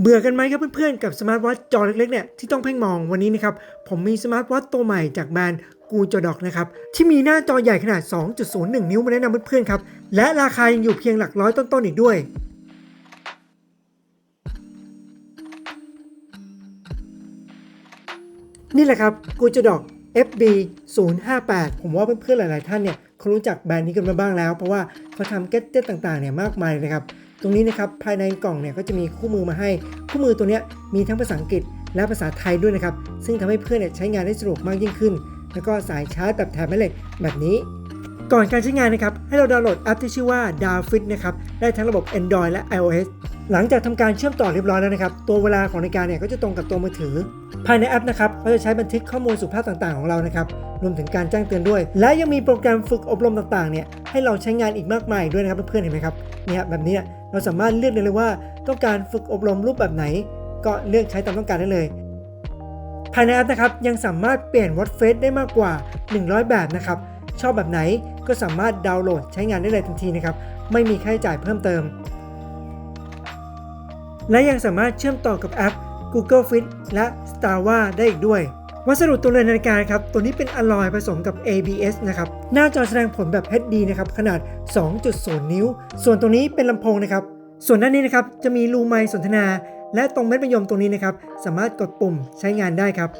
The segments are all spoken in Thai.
เบื่อกันไหมครับเพื่อนๆ กับสมาร์ทวอทจอเล็กๆเนี่ยที่ต้องเพ่งมองวันนี้นะครับผมมีสมาร์ทวอทตัวใหม่จากแบรนด์กูจอดอกนะครับที่มีหน้าจอใหญ่ขนาด 2.01 นิ้วมาแนะนำเพื่อนๆครับและราคายังอยู่เพียงหลักร้อยต้นๆอีกด้วยนี่แหละครับกูจดอก FB 058ผมว่าเพื่อนๆหลาย ๆ ท่านเนี่ยเขารู้จักแบรนด์นี้กันมาบ้างแล้ว เพราะว่าเขาทำแกดเจ็ตต่าง ๆ เนี่ยมากมายเลยนะครับ ตรงนี้นะครับภายในกล่องเนี่ยก็จะมีคู่มือมาให้ คู่มือตัวเนี้ยมีทั้งภาษาอังกฤษและภาษาไทยด้วยนะครับ ซึ่งทำให้เพื่อนเนี่ยใช้งานได้สะดวกมากยิ่งขึ้น แล้วก็สายชาร์จแบบแถบแม่เหล็กแบบนี้ ก่อนการใช้งานนะครับ ให้เราดาวน์โหลดแอปที่ชื่อว่า d a w f i t นะครับได้ทั้งระบบ Android และ iOS หลังจากทำการเชื่อมต่อเรียบร้อยแล้วนะครับ ตัวเวลาของนาฬิกาเนี่ยก็จะตรงกับตัวมือถือ ภายในแอปนะครับเขาจะใช้บันทึกข้อมูลสุขภาพต่างๆของเรานะครับรวมถึงการแจ้งเตือนด้วย และยังมีโปรแกรมฝึกอบรมต่างๆเนี่ยให้เราใช้งานอีกมากมายด้วยนะครับเพื่อนๆเห็นไหมครับเนี่ยแบบนี้เราสามารถเลือกได้เลยว่าต้องการฝึกอบรมรูปแบบไหน ก็เลือกใช้ตามต้องการได้เลยภายในแอปนะครับยังสามารถเปลี่ยนวอตเฟสได้มากกว่า 100 แบบนะครับ ชอบแบบไหนก็สามารถดาวน์โหลดใช้งานได้เลยทันทีนะครับ ไม่มีค่าใช้จ่ายเพิ่มเติม และยังสามารถเชื่อมต่อกับแอป Google Fit และ Strava ได้อีกด้วย วัสดุตัวเรือนนาฬิกาครับ ตัวนี้เป็นอลลอยผสมกับ ABS นะครับ หน้าจอแสดงผลแบบ HD นะครับ ขนาด 2.0 นิ้ว ส่วนตรงนี้เป็นลำโพงนะครับ ส่วนด้านนี้นะครับ จะมีรูไมค์สนทนา และตรงเม็ดมะยมตรงนี้นะครับ สามารถกดปุ่มใช้งานได้ครับ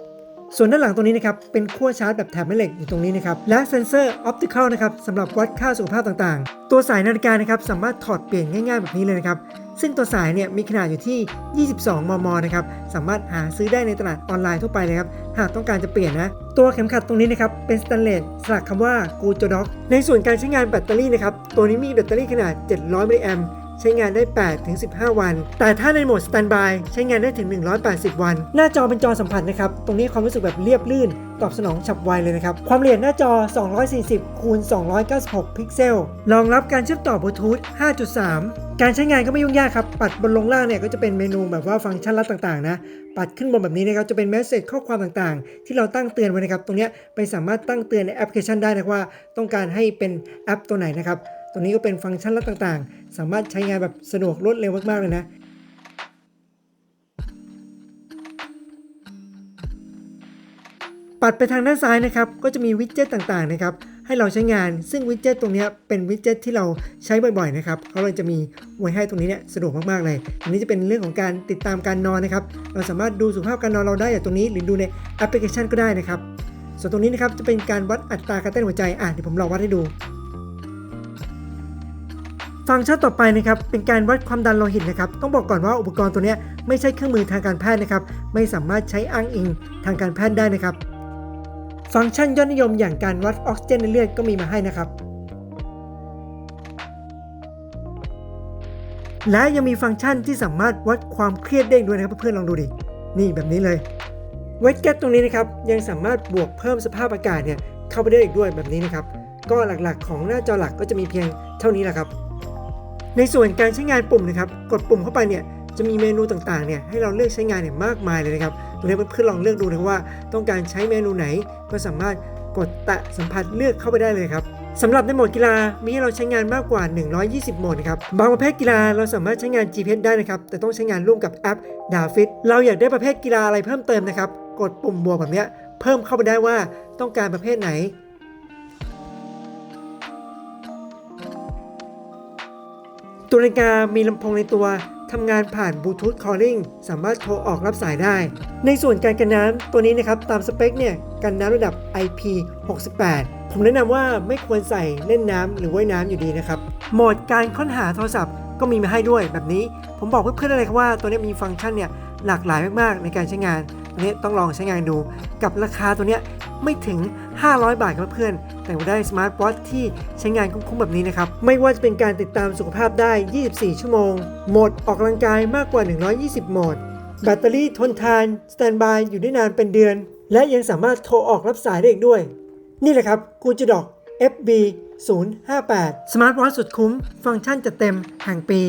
ส่วนด้านหลังตรงนี้นะครับเป็นขั้วชาร์จแบบแถบแม่เหล็กอยู่ตรงนี้นะครับและเซ็นเซอร์ออปติคอลนะครับสำหรับวัดค่าสุขภาพต่างๆ ตัวสายนาฬิกานะครับสามารถถอดเปลี่ยนง่าย ๆ แบบนี้เลยนะครับซึ่งตัวสายเนี่ยมีขนาดอยู่ที่ 22 มม นะครับ สามารถหาซื้อได้ในตลาดออนไลน์ทั่วไปเลยครับ หากต้องการจะเปลี่ยนนะ ตัวเข็มขัดตรงนี้นะครับ เป็นสแตนเลสสลักคำว่ากูโจด็อกในส่วนการใช้งานแบตเตอรี่นะครับ ตัวนี้มีแบตเตอรี่ขนาด 700มิลลิแอมป์ ใช้งานได้8ถึง15 วัน แต่ถ้าในโหมดสแตนบายใช้งานได้ถึง 180 วัน หน้าจอเป็นจอสัมผัสนะครับ ตรงนี้ความรู้สึกแบบเรียบลื่น ตอบสนองฉับไวเลยนะครับ ความละเอียดหน้าจอ 240คูณ296 พิกเซล รองรับการเชื่อมต่อบลูทูธ 5.3 การใช้งานก็ไม่ยุ่งยากครับ ปัดบนลงล่างเนี่ยก็จะเป็นเมนูแบบว่าฟังก์ชันลัดต่างๆนะ ปัดขึ้นบนแบบนี้นะครับจะเป็นเมสเซจข้อความต่างๆ ที่เราตั้งเตือนไว้นะครับ ตรงนี้ไปสามารถตั้งเตือนในแอปพลิเคชันได้นะว่า ต้องการให้เป็นแอปตัวไหนนะครับ ตรงนี้ก็เป็นฟังก์ชันลัดต่างๆ สามารถใช้งานแบบสะดวกรวดเร็วมากๆเลยนะปัดไปทางด้านซ้ายนะครับ ก็จะมีวิดเจ็ตต่างๆนะครับ ให้เราใช้งาน ซึ่งวิดเจ็ตตรงนี้เป็นวิดเจ็ตที่เราใช้บ่อยๆนะครับ เขาเลยจะมีไว้ให้ตรงนี้เนี่ยสะดวกมากๆเลยอันนี้จะเป็นเรื่องของการติดตามการนอนนะครับ เราสามารถดูสุขภาพการนอนเราได้จากตรงนี้ หรือดูในแอปพลิเคชันก็ได้นะครับ ส่วนตรงนี้นะครับจะเป็นการวัดอัตราการเต้นหัวใจ อะเดี๋ยวผมลองวัดให้ดู ฟังก์ชันต่อไปนะครับเป็นการวัดความดันโลหิตนะครับต้องบอกก่อนว่าอุปกรณ์ตัวนี้ไม่ใช่เครื่องมือทางการแพทย์นะครับไม่สามารถใช้อ้างอิงทางการแพทย์ได้นะครับ ฟังก์ชันยอดนิยมอย่างการวัดออกซิเจนในเลือดก็มีมาให้นะครับ และยังมีฟังก์ชันที่สามารถวัดความเครียดได้ด้วยนะครับเพื่อนๆลองดูดินี่แบบนี้เลยเวทแก๊ตตรงนี้นะครับยังสามารถบวกเพิ่มสภาพอากาศเนี่ยเข้าไปได้อีกด้วยแบบนี้นะครับก็หลักๆ ของหน้าจอหลักก็จะมีเพียงเท่านี้แหละครับ ในส่วนการใช้งานปุ่มนะครับ กดปุ่มเข้าไปเนี่ยจะมีเมนูต่างๆเนี่ยให้เราเลือกใช้งานเนี่ยมากมายเลยนะครับตรงนี้เพื่อนๆลองเลือกดูนะว่า ต้องการใช้เมนูไหนก็สามารถกดแตะสัมผัสเลือกเข้าไปได้เลยครับสำหรับในโหมดกีฬามีให้เราใช้งานมากกว่า 120 โหมดนะครับบางประเภทกีฬาเราสามารถใช้งาน GPS ได้นะครับ แต่ต้องใช้งานร่วมกับแอป d a f i t เราอยากได้ประเภทกีฬาอะไรเพิ่มเติมนะครับ กดปุ่มบวกแบบเนี้ยเพิ่มเข้าไปได้ว่าต้องการประเภทไหน ตัวนาฬิกามีลำโพงในตัวทำงานผ่านบลูทูธคอลลิ่งสามารถโทรออกรับสายได้ ในส่วนการกันน้ำตัวนี้นะครับตามสเปคเนี่ยกันน้ำระดับ IP68 ผมแนะนำว่าไม่ควรใส่เล่นน้ำหรือว่ายน้ำอยู่ดีนะครับโหมดการค้นหาโทรศัพท์ก็มีมาให้ด้วยแบบนี้ ผมบอกเพื่อนๆเลยครับว่าตัวนี้มีฟังก์ชันเนี่ยหลากหลายมากๆในการใช้งาน ตัวนี้ต้องลองใช้งานดู กับราคาตัวเนี้ยไม่ถึง 500 บาทครับเพื่อน แต่ว่าได้สมาร์ทวอทที่ใช้งานคุ้มๆแบบนี้นะครับ ไม่ว่าจะเป็นการติดตามสุขภาพได้ 24 ชั่วโมง โหมดออกกำลังกายมากกว่า 120 โหมด แบตเตอรี่ทนทาน สแตนบายอยู่ได้นานเป็นเดือน และยังสามารถโทรออกรับสายได้อีกด้วย นี่แหละครับกูจะดอก FB 058 สมาร์ทวอทสุดคุ้ม ฟังก์ชันจัดเต็มแห่งปี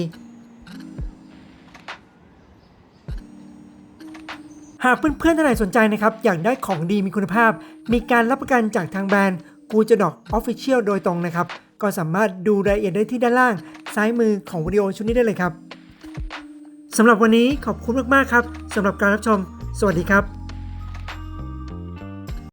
หากเพื่อนๆท่านไหนสนใจนะครับอยากได้ของดีมีคุณภาพ มีการรับประกันจากทางแบรนด์กูจะดอกออฟฟิเชียลโดยตรงนะครับ ก็สามารถดูรายละเอียดได้ที่ด้านล่าง ซ้ายมือของวิดีโอชุดนี้ได้เลยครับสำหรับวันนี้ขอบคุณมากๆครับสำหรับการรับชม สวัสดีครับ